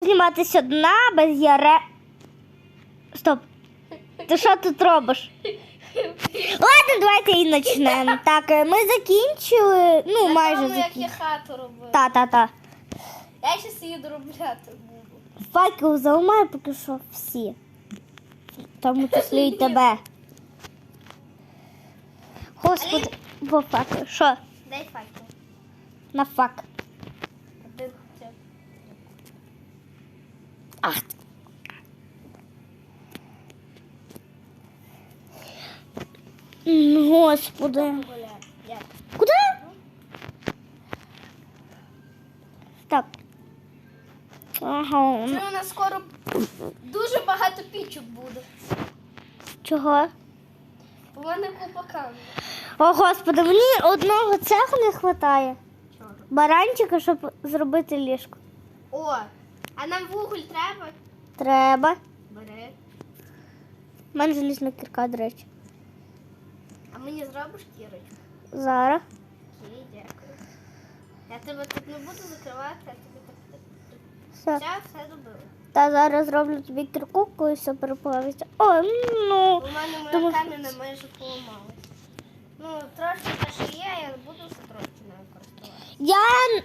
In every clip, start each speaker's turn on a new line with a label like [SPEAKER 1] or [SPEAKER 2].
[SPEAKER 1] Зніматися одна без яре. Стоп. Ти що тут робиш? Ладно, давайте і почнемо. Так, е, ми закінчили. Ну, майже
[SPEAKER 2] як
[SPEAKER 1] закінчили.
[SPEAKER 2] я хату робив.
[SPEAKER 1] Та-та-та.
[SPEAKER 2] Я ще її доробляти буду.
[SPEAKER 1] Факел заламаю поки що всі. В тому числі і тебе. Господи, бо факел. Що?
[SPEAKER 2] Дай факел.
[SPEAKER 1] На фак. Ах. Господи.
[SPEAKER 2] Гуляй. Як?
[SPEAKER 1] Куди? Так. Ага.
[SPEAKER 2] Це у нас скоро дуже багато пічок буде.
[SPEAKER 1] Чого?
[SPEAKER 2] У мене купа камер.
[SPEAKER 1] О, господи, мені одного цеху не вистачає.
[SPEAKER 2] Чого?
[SPEAKER 1] Баранчика, щоб зробити ліжко.
[SPEAKER 2] О, а нам вуголь треба?
[SPEAKER 1] Треба.
[SPEAKER 2] Бери.
[SPEAKER 1] У мене залізна кірка, до речі.
[SPEAKER 2] А мені зробиш кірочку?
[SPEAKER 1] Зараз.
[SPEAKER 2] Окей, дякую. Я тебе тут не буду закривати, я тобі так.
[SPEAKER 1] Все.
[SPEAKER 2] Все, все робила.
[SPEAKER 1] Та зараз зроблю тобі кірку, коли все переплавиться. О, ну.
[SPEAKER 2] У мене моя
[SPEAKER 1] Тому-
[SPEAKER 2] камінь майже поламалась. Ну, трошки те, що є, я буду все трошки нею користуватися.
[SPEAKER 1] Я.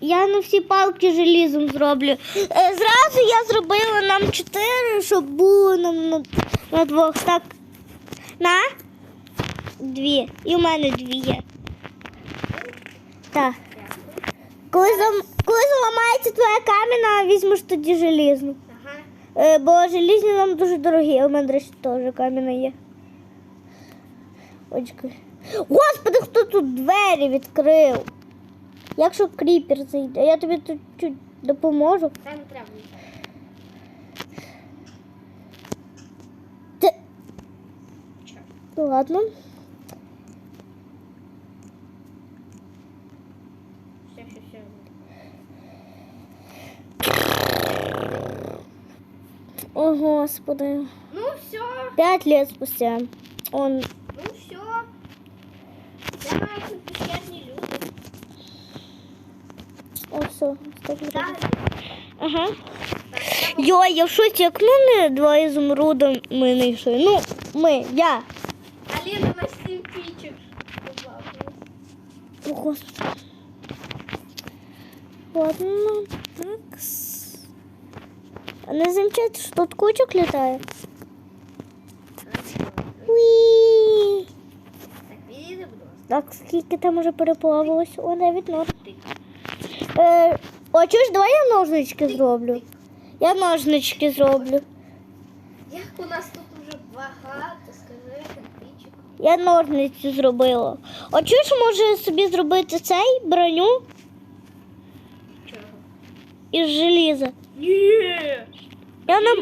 [SPEAKER 1] Я на всі палки желізом зроблю. Е, Зразу я зробила нам чотири, щоб було нам на, на двох. Так. На? Дві. І в мене дві є. Так. Коли, зам... Коли заламається твоя кам'яна, візьмеш тоді желізну.
[SPEAKER 2] Ага.
[SPEAKER 1] Е, бо желізні нам дуже дорогі, а у мене, речі, теж кам'яна є. Очки. Господи, хто тут двері відкрив? Якщо кріпер зайде, я тобі тут чуть допоможу.
[SPEAKER 2] Та не треба нічого.
[SPEAKER 1] Ти...
[SPEAKER 2] Чого?
[SPEAKER 1] Ладно.
[SPEAKER 2] Все, все, все.
[SPEAKER 1] О, господи.
[SPEAKER 2] Ну, все.
[SPEAKER 1] Пять лет спустя. Он.
[SPEAKER 2] Ну, все. Це
[SPEAKER 1] О, Ага. Йо, я в шоці, як мене два ізумруда ми не йшли. Ну, ми, я.
[SPEAKER 2] Аліна на сім пічок.
[SPEAKER 1] О, господи. Ладно, так. А не замечаете, что тут кучок летает?
[SPEAKER 2] Так, ласка.
[SPEAKER 1] Так, скільки там уже переплавилось? О, навіть норм. Е, о, чуєш, давай я ножнички зроблю. Я ножнички зроблю.
[SPEAKER 2] Як у нас тут вже багато, скажи, пічок.
[SPEAKER 1] Я ножниці зробила. О, чуєш, може собі зробити цей броню
[SPEAKER 2] Чого?
[SPEAKER 1] із желіза?
[SPEAKER 2] Ні.
[SPEAKER 1] Я нам,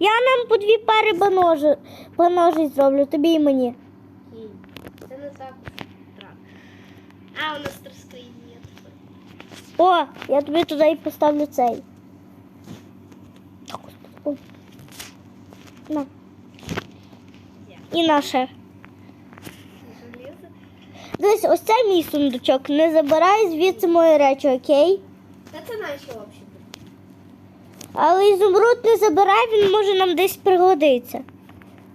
[SPEAKER 1] я нам по дві пари баножі, баножі зроблю, тобі і мені.
[SPEAKER 2] Це не так. А, у нас тріски є.
[SPEAKER 1] О, я тобі туди і поставлю цей. О. На. І наше. Дивись, ось це мій сундучок. Не забирай звідси мої речі, окей?
[SPEAKER 2] Та це наші взагалі.
[SPEAKER 1] Але ізумруд не забирай, він може нам десь пригодиться.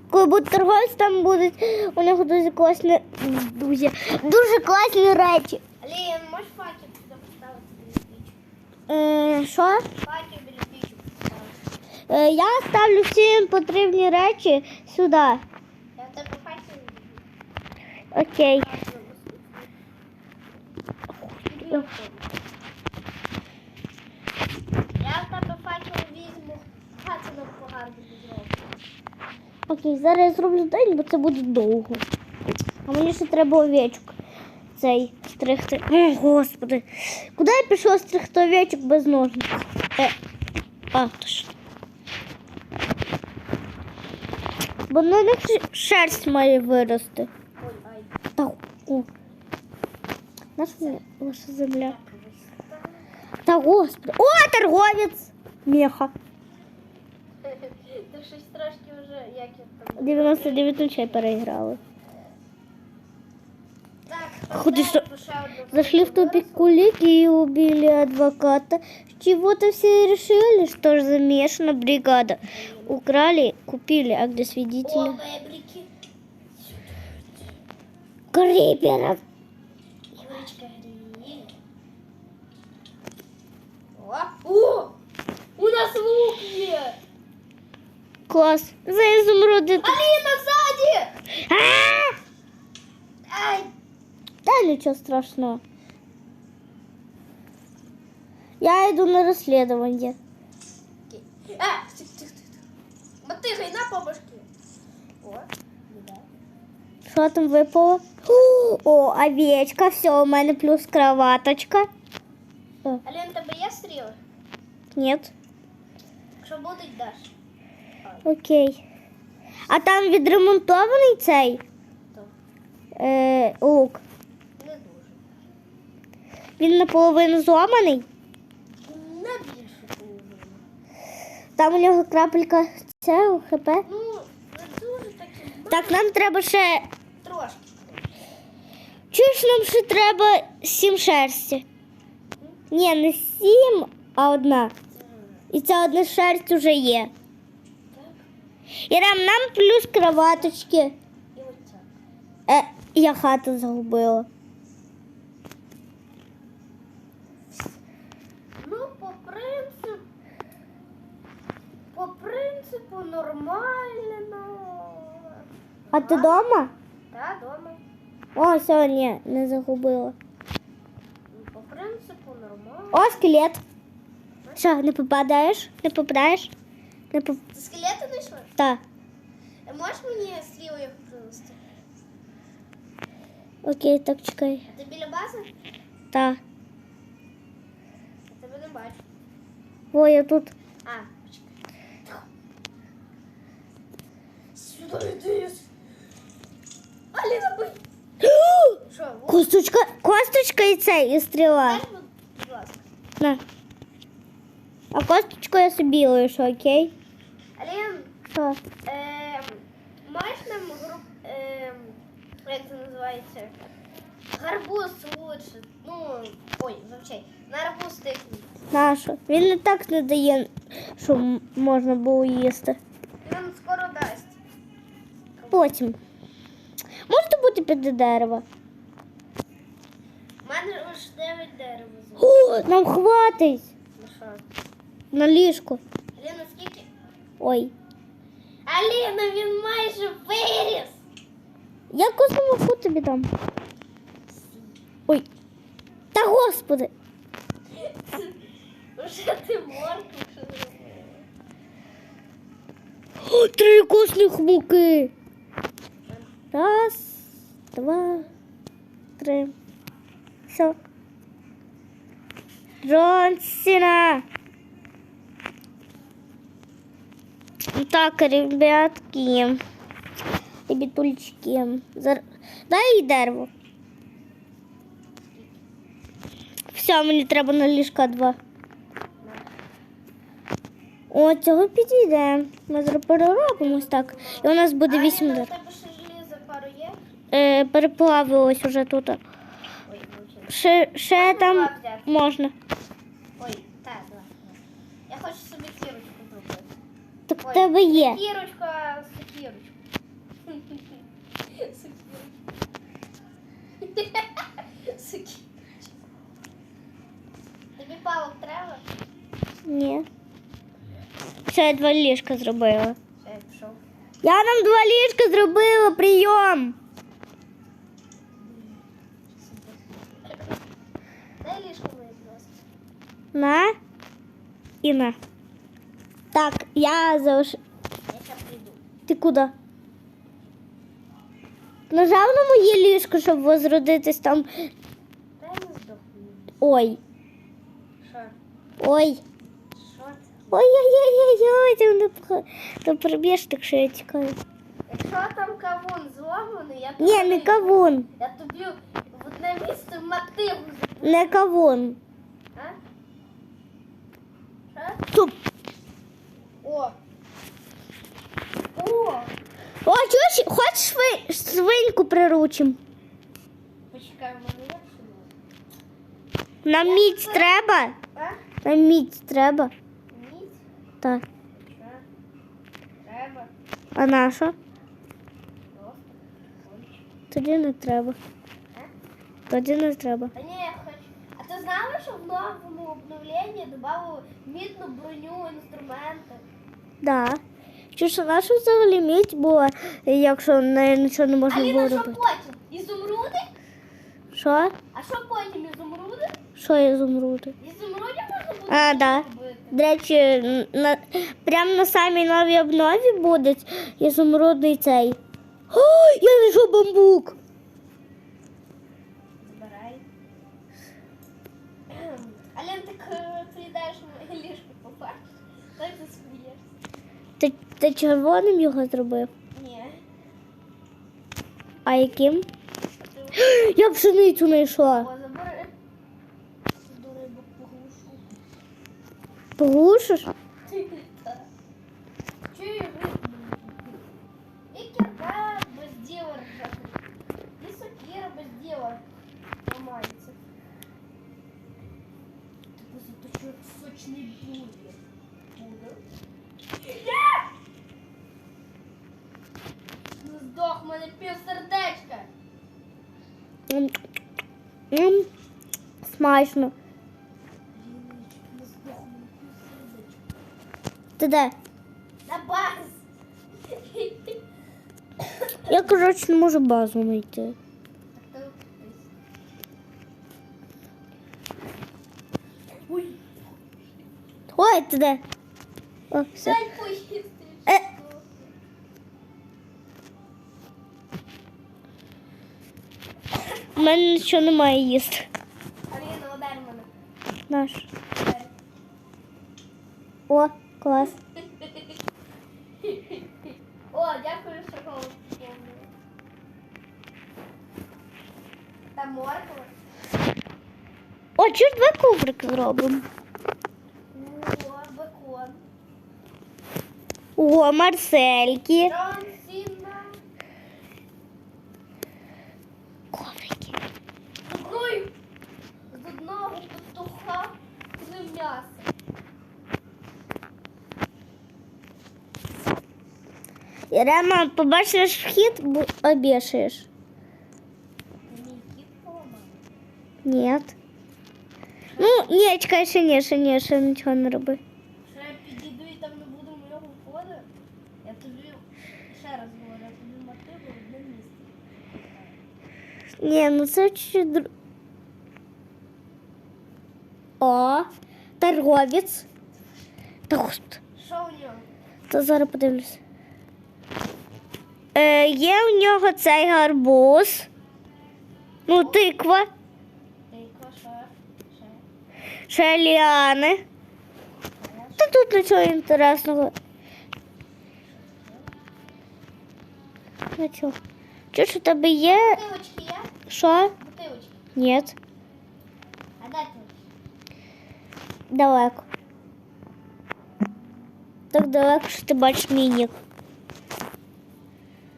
[SPEAKER 1] Коли буде торговець, там будуть у нього дуже класні, дуже, дуже класні речі.
[SPEAKER 2] Алія, можеш факел сюди поставити біля пічок?
[SPEAKER 1] Е, що? Е, я ставлю всі потрібні речі сюди.
[SPEAKER 2] Я тебе.
[SPEAKER 1] Окей.
[SPEAKER 2] Я в тебе факел візьму. Нам погано зробити.
[SPEAKER 1] Окей, зараз я зроблю день, бо це буде довго. А мені ще треба овечок. Цей стригти. О, господи. Куди я пішов стригти овечок без ножниць? Е. А, то ж. Бо на них шерсть має вирости. Та, о. Наша земля. Та господи. О, торговець! Меха.
[SPEAKER 2] Ти щось трошки вже, як я там.
[SPEAKER 1] 99 ночей переіграли.
[SPEAKER 2] Так,
[SPEAKER 1] Ходи, что-
[SPEAKER 2] Дерево, ще одне
[SPEAKER 1] Зашли в
[SPEAKER 2] дерево.
[SPEAKER 1] тупик кулики и убили адвоката. С Чего-то все решили, что же замешана бригада. Украли, купили, а где
[SPEAKER 2] О,
[SPEAKER 1] свидетели?
[SPEAKER 2] бебрики.
[SPEAKER 1] Криперов.
[SPEAKER 2] Ігоречка гріє. О, о, у нас лук є.
[SPEAKER 1] Класс. За изумруды.
[SPEAKER 2] Аліна, ззаді.
[SPEAKER 1] А!
[SPEAKER 2] Ай,
[SPEAKER 1] Да ничего страшного. Я иду на расследование.
[SPEAKER 2] А, тих, тих, тих. Мотигай на по. О, да.
[SPEAKER 1] Что там выпало? О, овечка. Все, у меня плюс кроваточка. О,
[SPEAKER 2] Алін, тебе є стріли?
[SPEAKER 1] нет.
[SPEAKER 2] Якщо будуть, даш.
[SPEAKER 1] Окей. А там відремонтований цей е, лук. Він наполовину зламаний. Там у нього крапелька цього хп.
[SPEAKER 2] Ну, дуже такі.
[SPEAKER 1] Так, нам треба ще.
[SPEAKER 2] Трошки.
[SPEAKER 1] Чуєш, нам ще треба сім шерсті. Ні, не сім, а одна. І ця одна шерсть вже є.
[SPEAKER 2] Так.
[SPEAKER 1] Ірам, нам плюс кроваточки.
[SPEAKER 2] І.
[SPEAKER 1] Е, я хату загубила.
[SPEAKER 2] принципу нормально, ну.
[SPEAKER 1] А ти вдома?
[SPEAKER 2] Так, дома.
[SPEAKER 1] О, все, ні, не загубила.
[SPEAKER 2] Ну, По принципу нормально.
[SPEAKER 1] О, скелет. Що, не попадаєш? Не попадаєш? Не поп...
[SPEAKER 2] Ти скелети знайшла?
[SPEAKER 1] Так.
[SPEAKER 2] Е, Можеш мені стрілу їх принести?
[SPEAKER 1] Окей, так чекай.
[SPEAKER 2] А ти біля бази?
[SPEAKER 1] Так.
[SPEAKER 2] Я тебе не бачу.
[SPEAKER 1] О, я тут.
[SPEAKER 2] А, Сюди. Аліна, бий. Що?
[SPEAKER 1] Косточка, косточка і це, і стріла.
[SPEAKER 2] Дай, будь ласка.
[SPEAKER 1] На. А косточку я собі лишу, окей?
[SPEAKER 2] Алін,
[SPEAKER 1] Що?
[SPEAKER 2] ем, маєш нам груп, ем, як це називається? Гарбуз лучше. Ну, ой, вивчай. На гарбуз тикнути.
[SPEAKER 1] Нашу. Він не так не дає, що м- можна було їсти.
[SPEAKER 2] Він скоро дасть.
[SPEAKER 1] Потім. Можете бути під дерево.
[SPEAKER 2] У мене лише 9 дерева. зі-
[SPEAKER 1] О, нам хватить
[SPEAKER 2] Ну що?
[SPEAKER 1] на ліжку.
[SPEAKER 2] Аліна, скільки?
[SPEAKER 1] Ой.
[SPEAKER 2] Аліна, він майже виріс.
[SPEAKER 1] Я космофу тобі дам. Ой. Та господи.
[SPEAKER 2] Уже ти морку що зробила.
[SPEAKER 1] О, три костних муки. Раз, два, три. Все. Джон Сина. Так, ребятки. Ребятульчики. Зар... Дай їй дерево. Все, мені треба на ліжка два. О, цього підійде. Ми зараз переробимось так. І у нас буде вісім
[SPEAKER 2] Аліна,
[SPEAKER 1] Е, переплавилось уже тут.
[SPEAKER 2] Ой, вивчай.
[SPEAKER 1] Ще, ще там
[SPEAKER 2] два взяти?
[SPEAKER 1] можна.
[SPEAKER 2] Ой, так, давай. Я хочу собі кірочку зробити.
[SPEAKER 1] Так в
[SPEAKER 2] Ой.
[SPEAKER 1] тебе є.
[SPEAKER 2] Кірочка, сокірочку. Сокірочку. Тобі палок треба?
[SPEAKER 1] Ні. Все, я два ліжка зробила.
[SPEAKER 2] Все, я пішов.
[SPEAKER 1] Я нам два ліжка зробила, прийом. І на. Так, я
[SPEAKER 2] прийду.
[SPEAKER 1] Ти куди? Нажав на моє ліжко, щоб возродитись там.
[SPEAKER 2] Дай не здохну.
[SPEAKER 1] Ой.
[SPEAKER 2] Що?
[SPEAKER 1] Ой.
[SPEAKER 2] Що це?
[SPEAKER 1] Ой-ой-ой-ой, ти мене то приб'єш, так що я тікаю.
[SPEAKER 2] Якщо там кавун зламаний, я
[SPEAKER 1] Ні, не кавун.
[SPEAKER 2] Я тобі в одне місце мотиву.
[SPEAKER 1] Не кавун.
[SPEAKER 2] А?
[SPEAKER 1] Стоп.
[SPEAKER 2] О! О!
[SPEAKER 1] О, чуєш, хочеш ви свиньку приручим?
[SPEAKER 2] Почекай,
[SPEAKER 1] Нам міць треба?
[SPEAKER 2] А?
[SPEAKER 1] Нам міць треба.
[SPEAKER 2] Міць?
[SPEAKER 1] Так.
[SPEAKER 2] Треба.
[SPEAKER 1] А на що? Тоді не треба.
[SPEAKER 2] А?
[SPEAKER 1] Тоді не треба.
[SPEAKER 2] Та ні, знала, що в новому обновленні додали мідну броню, інструменти?
[SPEAKER 1] Да. Чи що наша взагалі мідь була, якщо не, нічого не можна було
[SPEAKER 2] Аліна, що
[SPEAKER 1] робити?
[SPEAKER 2] потім? Ізумруди?
[SPEAKER 1] Що?
[SPEAKER 2] А що потім ізумруди?
[SPEAKER 1] Що я зумрути?
[SPEAKER 2] Ізумруді можна буде
[SPEAKER 1] А, да.
[SPEAKER 2] робити?
[SPEAKER 1] До речі, на, прямо на самій новій обнові буде ізумрудний цей. О, я знайшов бамбук.
[SPEAKER 2] Так ти смієшся.
[SPEAKER 1] Ти, ти червоним його зробив?
[SPEAKER 2] Ні.
[SPEAKER 1] А яким?
[SPEAKER 2] Ти
[SPEAKER 1] Я пшеницю знайшла.
[SPEAKER 2] Забери. Бо поглушу.
[SPEAKER 1] Поглушиш?
[SPEAKER 2] Так. Чую І кірка без діла ржати. І сокира без діла ламається. Типу заточу як сочний бургер. Ну здох, мене пів сердечка.
[SPEAKER 1] М, м, Смачно.
[SPEAKER 2] Ну здох, мене пів сердечка.
[SPEAKER 1] Ти де?
[SPEAKER 2] На баз.
[SPEAKER 1] Я, коротше, не можу базу знайти.
[SPEAKER 2] Ой,
[SPEAKER 1] Ой, ти де? О, все. Е. У мене нічого немає їсти.
[SPEAKER 2] Аліна, удар мене.
[SPEAKER 1] Наш. О, клас.
[SPEAKER 2] О, дякую, що помнила. Там морква.
[SPEAKER 1] О, чи ж два коврики зробимо?
[SPEAKER 2] О,
[SPEAKER 1] Марсельки.
[SPEAKER 2] Джон Сіна.
[SPEAKER 1] Коврики.
[SPEAKER 2] З одної, з одного петуха з м'яса.
[SPEAKER 1] Рема, побачиш вхід, бу- обішаєш.
[SPEAKER 2] Мій кіт поламав.
[SPEAKER 1] Ні. Ну, ні, чекай, ще ні, ще ні, ще нічого не роби. Ні, ну це дру... О, торговець. Та господи,
[SPEAKER 2] Що у нього?
[SPEAKER 1] то зараз подивлюся. Е, є у нього цей гарбуз. Ну, тиква,
[SPEAKER 2] що? Ще?
[SPEAKER 1] ще ліани. Та тут нічого інтересного. Нічого. Чи ж у тебе є?
[SPEAKER 2] Бутилочки є?
[SPEAKER 1] Що?
[SPEAKER 2] Бутилочки.
[SPEAKER 1] Ні,
[SPEAKER 2] А де ти?
[SPEAKER 1] далеко. Так далеко, що ти бачиш мій нік.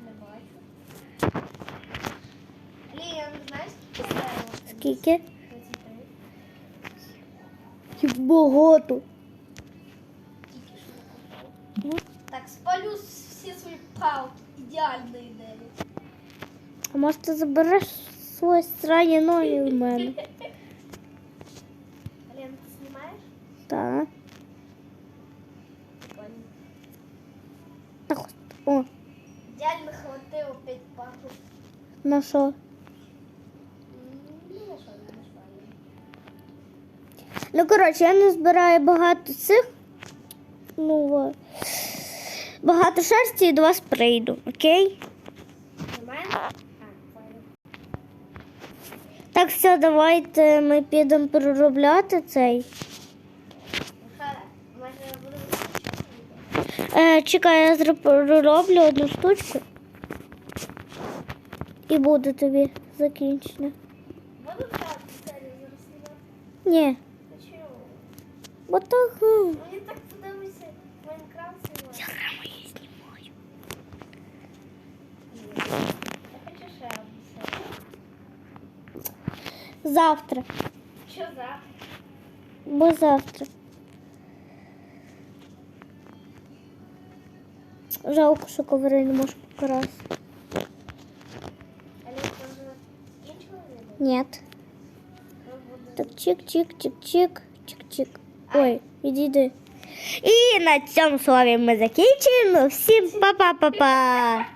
[SPEAKER 2] Не бачу. Ліян, знаєш, скільки стояло?
[SPEAKER 1] Скільки?
[SPEAKER 2] 33.
[SPEAKER 1] Їх багато.
[SPEAKER 2] Тільки що купив. Так, спалю всі свої палки. Ідеальна ідея.
[SPEAKER 1] А може ти забереш свої срані ноги в мене?
[SPEAKER 2] Лен, ти знімаєш?
[SPEAKER 1] Так. Та. О,
[SPEAKER 2] Ідеально хватило 5 палок.
[SPEAKER 1] на що?
[SPEAKER 2] Ну,
[SPEAKER 1] коротше, я не збираю багато цих. Ну, багато шерсті і до вас прийду, окей?
[SPEAKER 2] Знімаєш?
[SPEAKER 1] Так, все, давайте ми підемо переробляти цей. Е, чекай, я зро- перероблю одну штучку. І буде тобі закінчення.
[SPEAKER 2] Буду серію зараз знімати?
[SPEAKER 1] Ні,
[SPEAKER 2] Та
[SPEAKER 1] бо так. Завтра.
[SPEAKER 2] Чого? завтра?
[SPEAKER 1] Бо завтра. Жалко, що коври не можу покрасити.
[SPEAKER 2] Але це вже закінчили відео?
[SPEAKER 1] Ні.
[SPEAKER 2] Ну, буде.
[SPEAKER 1] Так чик-чик-чик-чик, чик-чик. Ой, відійди. І на цьому слові ми закінчуємо. Всім па-па-па-па.